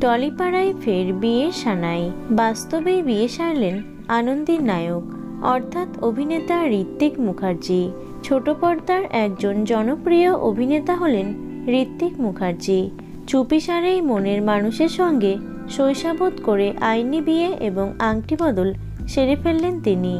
টলিপাড়ায় ফের বিয়ে সানাই। বাস্তবেই বিয়ে সারলেন আনন্দীর নায়ক, অর্থাৎ অভিনেতা ঋত্বিক মুখার্জি। ছোট পর্দার একজন জনপ্রিয় অভিনেতা হলেন ঋত্বিক মুখার্জি। চুপিসারেই মনের মানুষের সঙ্গে শৈশাবোধ করে আইনি বিয়ে এবং আংটি বদল সেরে ফেললেন তিনি।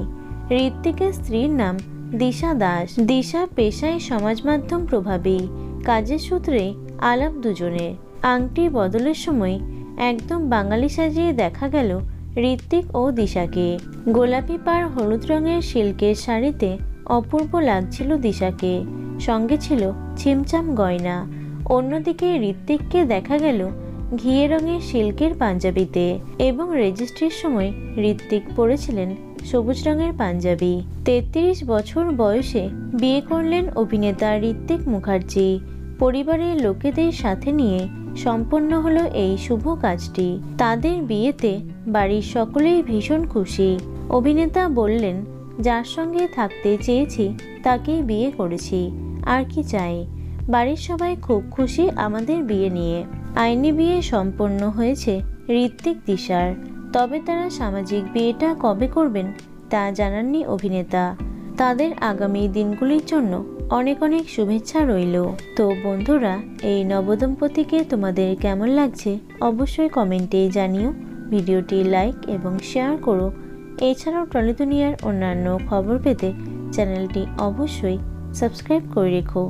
ঋত্বিকের স্ত্রীর নাম দিশা দাস। দিশা পেশায় সমাজ মাধ্যম প্রভাবী। কাজের সূত্রে আলাপ দুজনের। আংটি বদলের সময় একদম বাঙালি সাজিয়ে দেখা গেল ঋত্বিক ও দিশাকে। গোলাপি পার হলুদ রঙের সিল্কের শাড়িতে অপূর্ব লাগছিল দিশাকে। সঙ্গে ছিল ছিমছাম গয়না। অন্যদিকে ঋত্বিককে দেখা গেল ঘিয়ে রঙের সিল্কের পাঞ্জাবিতে এবং রেজিস্ট্রির সময় ঋত্বিক পরেছিলেন সবুজ রঙের পাঞ্জাবি। তেত্রিশ বছর বয়সে বিয়ে করলেন অভিনেতা ঋত্বিক মুখার্জি। পরিবারের লোকেদের সাথে নিয়ে সম্পন্ন হলো এই শুভ কাজটি। তাদের বিয়েতে বাড়ির সকলেই ভীষণ খুশি। অভিনেতা বললেন, যার সঙ্গে থাকতে চেয়েছি, তাকেই বিয়ে করেছি। আর কি চাই? বাড়ির সবাই খুব খুশি আমাদের বিয়ে নিয়ে। আইনি বিয়ে সম্পন্ন হয়েছে ঋত্বিক দিশার। তবে তারা সামাজিক বিয়েটা কবে করবেন, তা জানাননি অভিনেতা। তাদের আগামী দিনগুলির জন্য অনেক অনেক শুভেচ্ছা রইল। তো বন্ধুরা, এই নবদম্পতিকে তোমাদের কেমন লাগছে অবশ্যই কমেন্টে জানিও। ভিডিওটি লাইক এবং শেয়ার করো। এছাড়াও টলি দুনিয়ার অন্যান্য খবর পেতে চ্যানেলটি অবশ্যই সাবস্ক্রাইব করে রেখো।